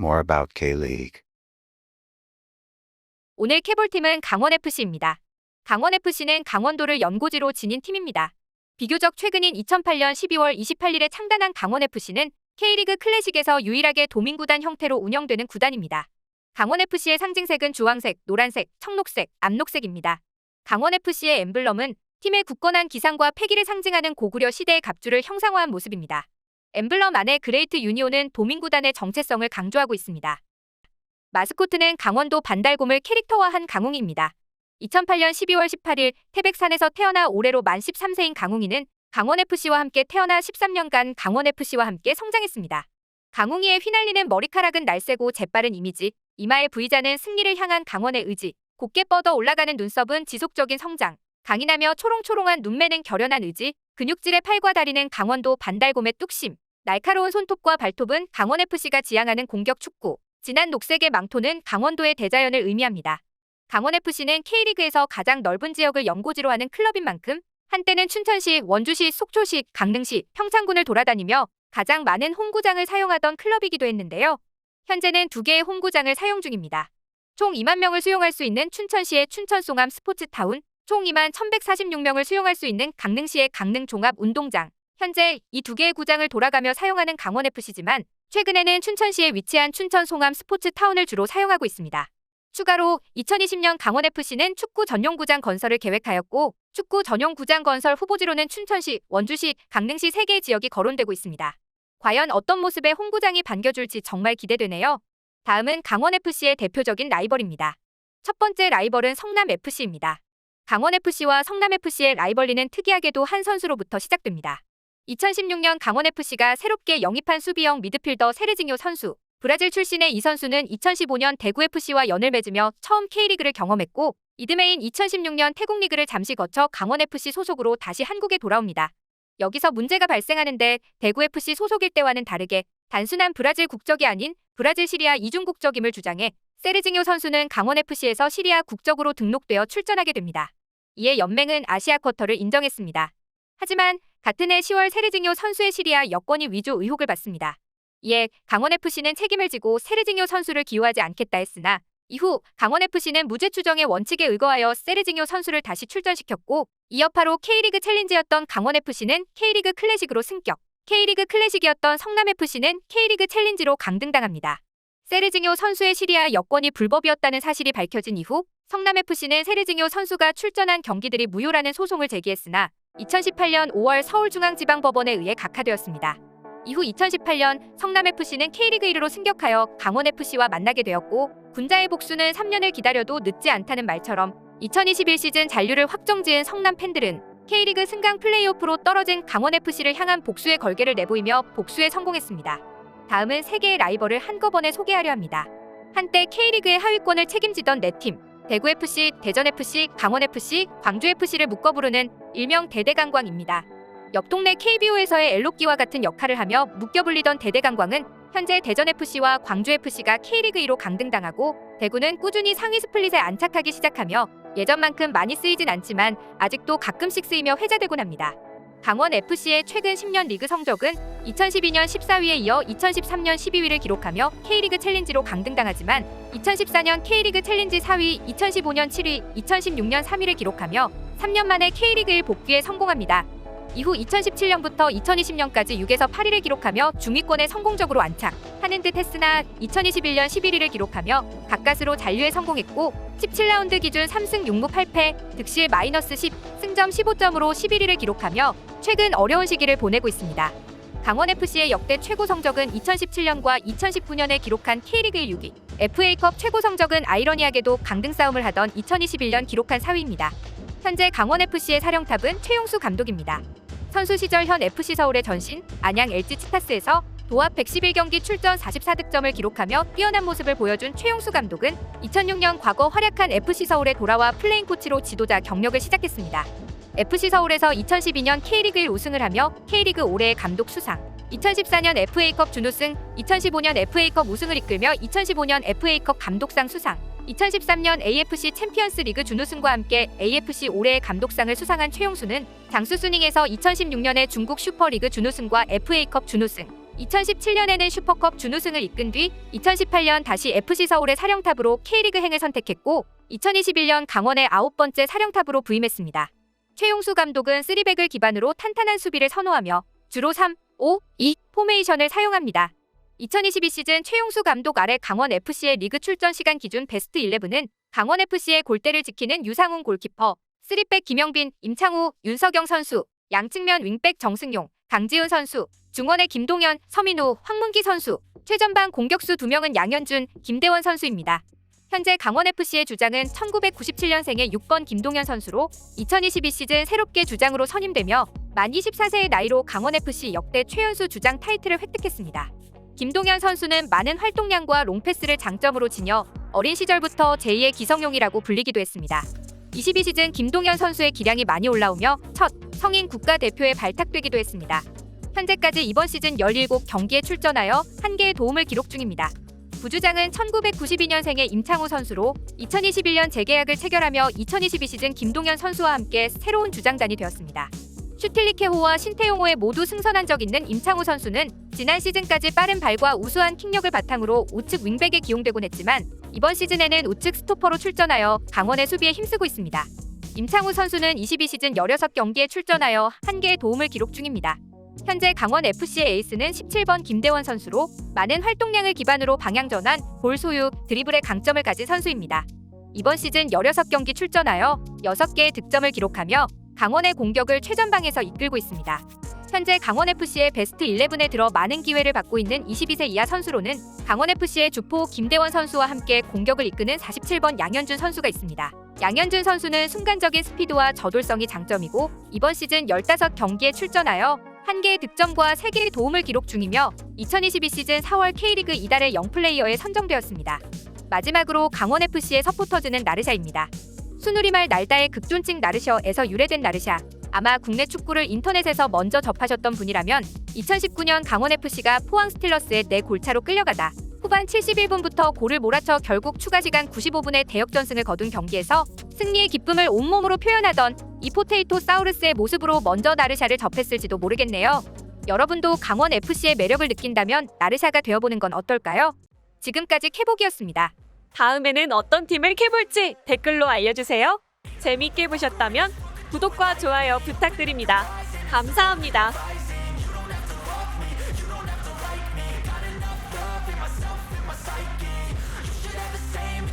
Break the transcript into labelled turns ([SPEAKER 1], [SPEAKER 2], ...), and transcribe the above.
[SPEAKER 1] More about K League.
[SPEAKER 2] 오늘 캐볼팀은 강원FC입니다. 강원FC는 강원도를 연고지로 지닌 팀입니다. 비교적 최근인 2008년 12월 28일에 창단한 강원FC는 K리그 클래식에서 유일하게 도민구단 형태로 운영되는 구단입니다. 강원FC의 상징색은 주황색, 노란색, 청록색, 암록색입니다. 강원FC의 엠블럼은 팀의 굳건한 기상과 패기를 상징하는 고구려 시대의 갑주를 형상화한 모습입니다. 엠블럼 안에 그레이트 유니온은 도민구단의 정체성을 강조하고 있습니다. 마스코트는 강원도 반달곰을 캐릭터화한 강웅이입니다. 2008년 12월 18일 태백산에서 태어나 올해로 만 13세인 강웅이는 강원FC와 함께 태어나 13년간 강원FC와 함께 성장했습니다. 강웅이의 휘날리는 머리카락은 날쌔고 재빠른 이미지, 이마의 V자는 승리를 향한 강원의 의지, 곧게 뻗어 올라가는 눈썹은 지속적인 성장, 강인하며 초롱초롱한 눈매는 결연한 의지, 근육질의 팔과 다리는 강원도 반달곰의 뚝심, 날카로운 손톱과 발톱은 강원FC가 지향하는 공격 축구, 진한 녹색의 망토는 강원도의 대자연을 의미합니다. 강원FC는 K리그에서 가장 넓은 지역을 연고지로 하는 클럽인 만큼 한때는 춘천시, 원주시, 속초시, 강릉시, 평창군을 돌아다니며 가장 많은 홈구장을 사용하던 클럽이기도 했는데요. 현재는 두 개의 홈구장을 사용 중입니다. 총 2만 명을 수용할 수 있는 춘천시의 춘천 송암 스포츠타운, 총 2만 1,146명을 수용할 수 있는 강릉시의 강릉종합운동장, 현재 이 두 개의 구장을 돌아가며 사용하는 강원FC지만 최근에는 춘천시에 위치한 춘천 송암 스포츠타운을 주로 사용하고 있습니다. 추가로 2020년 강원FC는 축구 전용 구장 건설을 계획하였고 축구 전용 구장 건설 후보지로는 춘천시, 원주시, 강릉시 3개의 지역이 거론되고 있습니다. 과연 어떤 모습의 홈구장이 반겨줄지 정말 기대되네요. 다음은 강원FC의 대표적인 라이벌입니다. 첫 번째 라이벌은 성남FC입니다. 강원FC와 성남FC의 라이벌리는 특이하게도 한 선수로부터 시작됩니다. 2016년 강원FC가 새롭게 영입한 수비형 미드필더 세르징요 선수, 브라질 출신의 이 선수는 2015년 대구FC와 연을 맺으며 처음 K리그를 경험했고 이듬해인 2016년 태국리그를 잠시 거쳐 강원FC 소속으로 다시 한국에 돌아옵니다. 여기서 문제가 발생하는데 대구FC 소속일 때와는 다르게 단순한 브라질 국적이 아닌 브라질 시리아 이중 국적임을 주장해 세르징요 선수는 강원FC에서 시리아 국적으로 등록되어 출전하게 됩니다. 이에 연맹은 아시아 쿼터를 인정했습니다. 하지만 같은 해 10월 세르징요 선수의 시리아 여권이 위조 의혹을 받습니다. 이에 강원FC는 책임을 지고 세르징요 선수를 기용하지 않겠다 했으나 이후 강원FC는 무죄 추정의 원칙에 의거하여 세르징요 선수를 다시 출전시켰고 이 여파로 K리그 챌린지였던 강원FC는 K리그 클래식으로 승격, K리그 클래식이었던 성남FC는 K리그 챌린지로 강등당합니다. 세르징요 선수의 시리아 여권이 불법이었다는 사실이 밝혀진 이후 성남FC는 세르징요 선수가 출전한 경기들이 무효라는 소송을 제기했으나 2018년 5월 서울중앙지방법원에 의해 각하되었습니다. 이후 2018년 성남FC는 K리그 1으로 승격하여 강원FC와 만나게 되었고 군자의 복수는 3년을 기다려도 늦지 않다는 말처럼 2021 시즌 잔류를 확정지은 성남 팬들은 K리그 승강 플레이오프로 떨어진 강원FC를 향한 복수의 걸개를 내보이며 복수에 성공했습니다. 다음은 세 개의 라이벌을 한꺼번에 소개하려 합니다. 한때 K리그의 하위권을 책임지던 네 팀, 대구FC, 대전FC, 강원FC, 광주FC를 묶어 부르는 일명 대대강광입니다. 옆 동네 KBO에서의 엘로끼와 같은 역할을 하며 묶여 불리던 대대강광은 현재 대전FC와 광주FC가 K리그 2로 강등당하고 대구는 꾸준히 상위 스플릿에 안착하기 시작하며 예전만큼 많이 쓰이진 않지만 아직도 가끔씩 쓰이며 회자되곤 합니다. 강원FC의 최근 10년 리그 성적은 2012년 14위에 이어 2013년 12위를 기록하며 K리그 챌린지로 강등당하지만 2014년 K리그 챌린지 4위, 2015년 7위, 2016년 3위를 기록하며 3년 만에 K리그 1 복귀에 성공합니다. 이후 2017년부터 2020년까지 6에서 8위를 기록하며 중위권에 성공적으로 안착. 하는 듯 했으나 2021년 11위를 기록하며 가까스로 잔류에 성공했고 17라운드 기준 3승 6무 8패, 득실 마이너스 10, 승점 15점으로 11위를 기록하며 최근 어려운 시기를 보내고 있습니다. 강원FC의 역대 최고 성적은 2017년과 2019년에 기록한 K리그 1 6위, FA컵 최고 성적은 아이러니하게도 강등 싸움을 하던 2021년 기록한 4위입니다. 현재 강원FC의 사령탑은 최용수 감독입니다. 선수 시절 현 FC 서울의 전신 안양 LG 치타스에서 도합 111경기 출전 44득점을 기록하며 뛰어난 모습을 보여준 최용수 감독은 2006년 과거 활약한 FC 서울에 돌아와 플레인 코치로 지도자 경력을 시작했습니다. FC 서울에서 2012년 K리그 1 우승을 하며 K리그 올해의 감독 수상, 2014년 FA컵 준우승, 2015년 FA컵 우승을 이끌며 2015년 FA컵 감독상 수상, 2013년 AFC 챔피언스 리그 준우승과 함께 AFC 올해의 감독상을 수상한 최용수는 장수 수닝에서 2016년에 중국 슈퍼리그 준우승과 FA컵 준우승, 2017년에는 슈퍼컵 준우승을 이끈 뒤 2018년 다시 FC 서울의 사령탑으로 K리그 행을 선택했고 2021년 강원의 아홉 번째 사령탑으로 부임했습니다. 최용수 감독은 3백을 기반으로 탄탄한 수비를 선호하며 주로 3, 5, 2 포메이션을 사용합니다. 2022 시즌 최용수 감독 아래 강원 FC의 리그 출전 시간 기준 베스트 11은 강원 FC의 골대를 지키는 유상훈 골키퍼, 3백 김영빈, 임창우, 윤석영 선수, 양측면 윙백 정승용, 강지훈 선수, 중원의 김동현, 서민우, 황문기 선수, 최전방 공격수 2명은 양현준, 김대원 선수입니다. 현재 강원FC의 주장은 1997년생의 6번 김동현 선수로 2022 시즌 새롭게 주장으로 선임되며 만 24세의 나이로 강원FC 역대 최연수 주장 타이틀을 획득했습니다. 김동현 선수는 많은 활동량과 롱패스를 장점으로 지녀 어린 시절부터 제2의 기성용이라고 불리기도 했습니다. 22 시즌 김동현 선수의 기량이 많이 올라오며 첫 성인 국가대표에 발탁되기도 했습니다. 현재까지 이번 시즌 17경기에 출전하여 1개의 도움을 기록 중입니다. 부주장은 1992년생의 임창우 선수로 2021년 재계약을 체결하며 2022 시즌 김동현 선수와 함께 새로운 주장단이 되었습니다. 슈틸리케호와 신태용호에 모두 승선한 적 있는 임창우 선수는 지난 시즌까지 빠른 발과 우수한 킥력을 바탕으로 우측 윙백에 기용되곤 했지만 이번 시즌에는 우측 스토퍼로 출전하여 강원의 수비에 힘쓰고 있습니다. 임창우 선수는 22 시즌 16경기에 출전하여 1개의 도움을 기록 중입니다. 현재 강원 FC의 에이스는 17번 김대원 선수로 많은 활동량을 기반으로 방향 전환, 볼 소유, 드리블의 강점을 가진 선수입니다. 이번 시즌 16경기 출전하여 6개의 득점을 기록하며 강원의 공격을 최전방에서 이끌고 있습니다. 현재 강원FC의 베스트 11에 들어 많은 기회를 받고 있는 22세 이하 선수로는 강원FC의 주포 김대원 선수와 함께 공격을 이끄는 47번 양현준 선수가 있습니다. 양현준 선수는 순간적인 스피드와 저돌성이 장점이고 이번 시즌 15경기에 출전하여 1개의 득점과 3개의 도움을 기록 중이며 2022 시즌 4월 K리그 이달의 영플레이어에 선정되었습니다. 마지막으로 강원FC의 서포터즈는 나르샤입니다. 순우리말 날다의 극존칭 나르셔에서 유래된 나르샤. 아마 국내 축구를 인터넷에서 먼저 접하셨던 분이라면 2019년 강원FC가 포항 스틸러스의 내 골차로 끌려가다 후반 71분부터 골을 몰아쳐 결국 추가 시간 95분에 대역전승을 거둔 경기에서 승리의 기쁨을 온몸으로 표현하던 이 포테이토 사우루스의 모습으로 먼저 나르샤를 접했을지도 모르겠네요. 여러분도 강원 FC의 매력을 느낀다면 나르샤가 되어보는 건 어떨까요? 지금까지 캐복이었습니다.
[SPEAKER 1] 다음에는 어떤 팀을 캐볼지 댓글로 알려주세요. 재밌게 보셨다면 구독과 좋아요 부탁드립니다. 감사합니다.